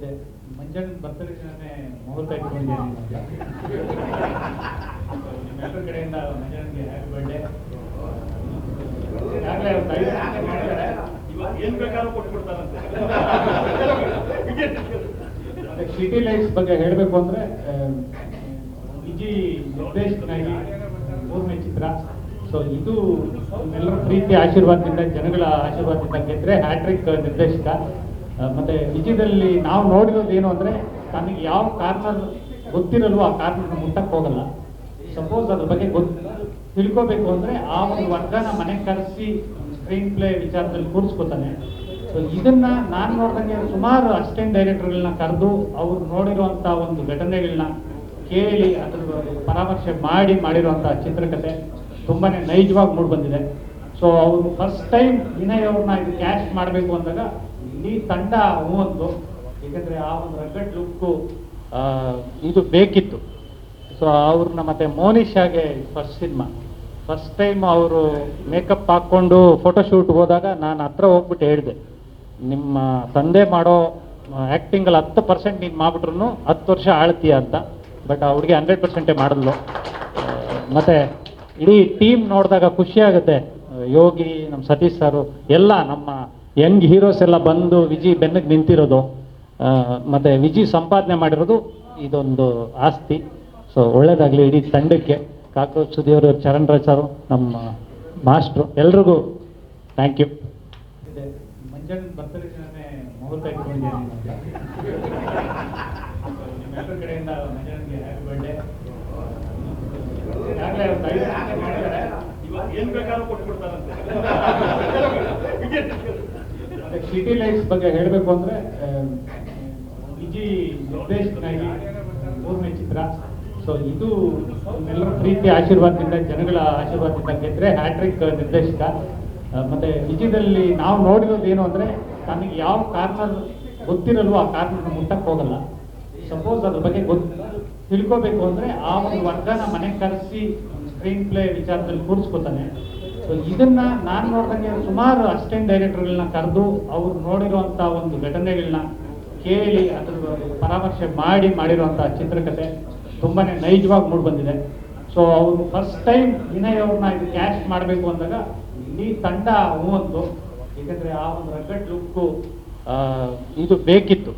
ಇದೆ ಮಂಜಣ್ಣನ ಬರ್ತಡೇ ದಿನನೇ ಮುಹೂರ್ತ ಇಟ್ಕೊಂಡಿದ್ದೀನಿ ಕಡೆಯಿಂದ ಮಂಜಣ್ಣನಿಗೆ ಹ್ಯಾಪಿ ಬರ್ಡೇ ಈಗಾಗಲೇ ಒಂದು ಐದು ಗಂಟೆ ಮಾಡಿದ್ದಾರೆ ಇವಾಗ ಏನ್ ಬೇಕಾದ್ರೂ ಕೊಟ್ಬಿಡ್ತಾರಂತೆ. ಮತ್ತೆ ಸಿಟಿ ಲೈಫ್ ಬಗ್ಗೆ ಹೇಳಬೇಕು ಅಂದ್ರೆ ವಿಜಿ ನಿರ್ದೇಶಕನಾಗಿ ಮೂರನೇ ಚಿತ್ರ. ಸೊ ಇದು ಎಲ್ಲರ ಪ್ರೀತಿ ಆಶೀರ್ವಾದದಿಂದ ಜನಗಳ ಆಶೀರ್ವಾದದಿಂದ ಗೆದ್ರೆ ಹ್ಯಾಟ್ರಿಕ್ ನಿರ್ದೇಶಕ ಮತ್ತೆ ನಿಜದಲ್ಲಿ ನಾವು ನೋಡಿರೋದು ಏನು ಅಂದ್ರೆ ತನಗೆ ಯಾವ ಕಾರ್ನರ್ ಗೊತ್ತಿರಲ್ವೋ ಆ ಕಾರ್ನರ್ ಮುಟ್ಟಕ್ಕೆ ಹೋಗಲ್ಲ. ಸಪೋಸ್ ಅದ್ರ ಬಗ್ಗೆ ಗೊತ್ತು ತಿಳ್ಕೋಬೇಕು ಅಂದ್ರೆ ಆ ಒಂದು ವರ್ಗನ ಮನೆ ಕರೆಸಿ ಸ್ಕ್ರೀನ್ ಪ್ಲೇ ವಿಚಾರದಲ್ಲಿ ಕೂರಿಸ್ಕೊತಾನೆ. ಸೊ ಇದನ್ನ ನಾನು ನೋಡ್ದಂಗೆ ಸುಮಾರು ಅಸಿಸ್ಟೆಂಟ್ ಡೈರೆಕ್ಟರ್ಗಳನ್ನ ಕರೆದು ಅವ್ರು ನೋಡಿರುವಂತ ಒಂದು ಘಟನೆಗಳನ್ನ ಕೇಳಿ ಅದ್ರ ಪರಾಮರ್ಶೆ ಮಾಡಿ ಮಾಡಿರುವಂತ ಚಿತ್ರಕಥೆ ತುಂಬಾನೇ ನೈಜವಾಗಿ ಮೂಡ್ ಬಂದಿದೆ. ಸೊ ಅವರು ಫಸ್ಟ್ ಟೈಮ್ ವಿನಯ್ ಅವ್ರನ್ನ ಇದು ಕ್ಯಾಶ್ ಮಾಡಬೇಕು ಅಂದಾಗ ಇಡೀ ತಂಡ ಅಂತು ಯಾಕಂದ್ರೆ ಆ ಒಂದು ರಗಡ್ ಲುಕ್ಕು ಇದು ಬೇಕಿತ್ತು. ಸೊ ಅವ್ರನ್ನ ಮತ್ತೆ ಮೋನಿಶಾಗೆ ಫಸ್ಟ್ ಸಿನಿಮಾ ಫಸ್ಟ್ ಟೈಮ್ ಅವರು ಮೇಕಪ್ ಹಾಕ್ಕೊಂಡು ಫೋಟೋಶೂಟ್ ಹೋದಾಗ ನಾನು ಹತ್ರ ಹೋಗ್ಬಿಟ್ಟು ಹೇಳಿದೆ, ನಿಮ್ಮ ತಂದೆ ಮಾಡೋ ಆ್ಯಕ್ಟಿಂಗಲ್ಲಿ ಹತ್ತು ಪರ್ಸೆಂಟ್ ನೀನು ಮಾಡ್ಬಿಟ್ರು ಹತ್ತು ವರ್ಷ ಆಳ್ತೀಯ ಅಂತ. ಬಟ್ ಹುಡುಗಿ ಹಂಡ್ರೆಡ್ ಪರ್ಸೆಂಟೇ ಮಾಡಿದ್ಲು. ಮತ್ತು ಇಡೀ ಟೀಮ್ ನೋಡಿದಾಗ ಖುಷಿ ಆಗುತ್ತೆ. ಯೋಗಿ ನಮ್ಮ ಸತೀಶ್ ಸರು, ಎಲ್ಲ ನಮ್ಮ ಯಂಗ್ ಹೀರೋಸ್ ಎಲ್ಲ ಬಂದು ವಿಜಿ ಬೆನ್ನಗ್ ನಿಂತಿರೋದು ಮತ್ತೆ ವಿಜಿ ಸಂಪಾದನೆ ಮಾಡಿರೋದು ಇದೊಂದು ಆಸ್ತಿ. ಸೊ ಒಳ್ಳೇದಾಗಲಿ ಇಡೀ ತಂಡಕ್ಕೆ. ಕಾಕ್ರೋಚ್ ಸುದಿಯವರು, ಚರಣ್ ರಾಜ್ ಸರ್, ನಮ್ಮ ಮಾಸ್ಟ್ರು, ಎಲ್ರಿಗೂ ಥ್ಯಾಂಕ್ ಯು ಏನ್ ಬೇಕಾದ್ರೂ ಕೊಟ್ಬಿಡ್ತಾರಂತೆ. ಸಿಟಿ ಲೈಟ್ಸ್ ಬಗ್ಗೆ ಹೇಳಬೇಕು ಅಂದ್ರೆ ವಿಜಿ ನಿರ್ದೇಶಕನಾಗಿ ಮೂರನೇ ಚಿತ್ರ. ಸೊ ಇದು ಎಲ್ಲರ ಪ್ರೀತಿ ಆಶೀರ್ವಾದದಿಂದ, ಜನಗಳ ಆಶೀರ್ವಾದದಿಂದ ಗೆದ್ರೆ ಹ್ಯಾಟ್ರಿಕ್ ನಿರ್ದೇಶಕ. ಮತ್ತೆ ವಿಜಯದಲ್ಲಿ ನಾವು ನೋಡಿರೋದು ಏನು ಅಂದ್ರೆ, ತನಗೆ ಯಾವ ಕಾರ್ನರ್ ಗೊತ್ತಿರಲ್ವೋ ಆ ಕಾರ್ನರ್ ಮುಟ್ಟಕ್ಕೆ ಹೋಗಲ್ಲ. ಸಪೋಸ್ ಅದ್ರ ಬಗ್ಗೆ ಗೊತ್ತು ತಿಳ್ಕೋಬೇಕು ಅಂದ್ರೆ, ಆ ಒಂದು ವರ್ಗನ ಮನೆಗೆ ಕರೆಸಿ ಸ್ಕ್ರೀನ್ ಪ್ಲೇ ವಿಚಾರದಲ್ಲಿ ಕೂರಿಸ್ಕೊತಾನೆ. ಸೊ ಇದನ್ನ ನಾನು ನೋಡ್ದಂಗೆ ಸುಮಾರು ಅಸಿಸ್ಟೆಂಟ್ ಡೈರೆಕ್ಟರ್ಗಳನ್ನ ಕರೆದು ಅವ್ರು ನೋಡಿರುವಂತ ಒಂದು ಘಟನೆಗಳನ್ನ ಕೇಳಿ ಅದ್ರ ಪರಾಮರ್ಶೆ ಮಾಡಿ ಮಾಡಿರುವಂತ ಚಿತ್ರಕಥೆ ತುಂಬಾನೇ ನೈಜವಾಗಿ ಮೂಡ್ ಬಂದಿದೆ. ಸೊ ಅವ್ರು ಫಸ್ಟ್ ಟೈಮ್ ವಿನಯ್ ಅವ್ರನ್ನ ಇದು ಕ್ಯಾಶ್ ಮಾಡಬೇಕು ಅಂದಾಗ ಇಡೀ ತಂಡ ಹೂ ಅಂತು ಯಾಕಂದ್ರೆ ಆ ಒಂದು ರಗಡ್ ಲುಕ್ಕು ಇದು ಬೇಕಿತ್ತು.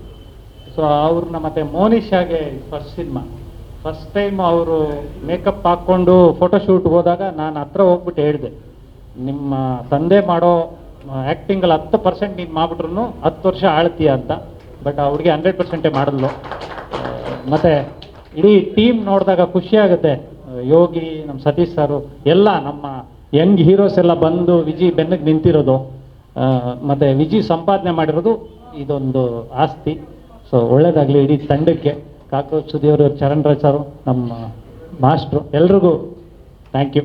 ಸೊ ಅವ್ರನ್ನ ಮತ್ತೆ ಮೋನಿಶಾಗೆ ಫಸ್ಟ್ ಸಿನಿಮಾ ಫಸ್ಟ್ ಟೈಮ್ ಅವರು ಮೇಕಪ್ ಹಾಕ್ಕೊಂಡು ಫೋಟೋಶೂಟ್ ಹೋದಾಗ ನಾನು ಹತ್ರ ಹೋಗ್ಬಿಟ್ಟು ಹೇಳಿದೆ. ನಿಮ್ಮ ತಂದೆ ಮಾಡೋ ಆ್ಯಕ್ಟಿಂಗಲ್ಲಿ ಹತ್ತು ಪರ್ಸೆಂಟ್ ನೀನು ಮಾಡ್ಬಿಟ್ರು ಹತ್ತು ವರ್ಷ ಆಳ್ತೀಯ ಅಂತ. ಬಟ್ ಆ ಹುಡುಗಿ ಹಂಡ್ರೆಡ್ ಪರ್ಸೆಂಟೇ ಮಾಡಿದ್ಲು. ಮತ್ತು ಇಡೀ ಟೀಮ್ ನೋಡಿದಾಗ ಖುಷಿ ಆಗುತ್ತೆ. ಯೋಗಿ ನಮ್ಮ ಸತೀಶ್ ಸಾರು, ಎಲ್ಲ ನಮ್ಮ ಯಂಗ್ ಹೀರೋಸ್ ಎಲ್ಲ ಬಂದು ವಿಜಿ ಬೆನ್ನಕ್ಕೆ ನಿಂತಿರೋದು. ಮತ್ತು ವಿಜಿ ಸಂಪಾದನೆ ಮಾಡಿರೋದು ಇದೊಂದು ಆಸ್ತಿ. ಸೊ ಒಳ್ಳೇದಾಗಲಿ ಇಡೀ ತಂಡಕ್ಕೆ. ಕಾಕ್ರೋಚ್ ಸುದಿಯವರು ಚರಣ್ ರಾಜ್ ಸರು, ನಮ್ಮ ಮಾಸ್ಟ್ರು. ಎಲ್ರಿಗೂ ಥ್ಯಾಂಕ್ ಯು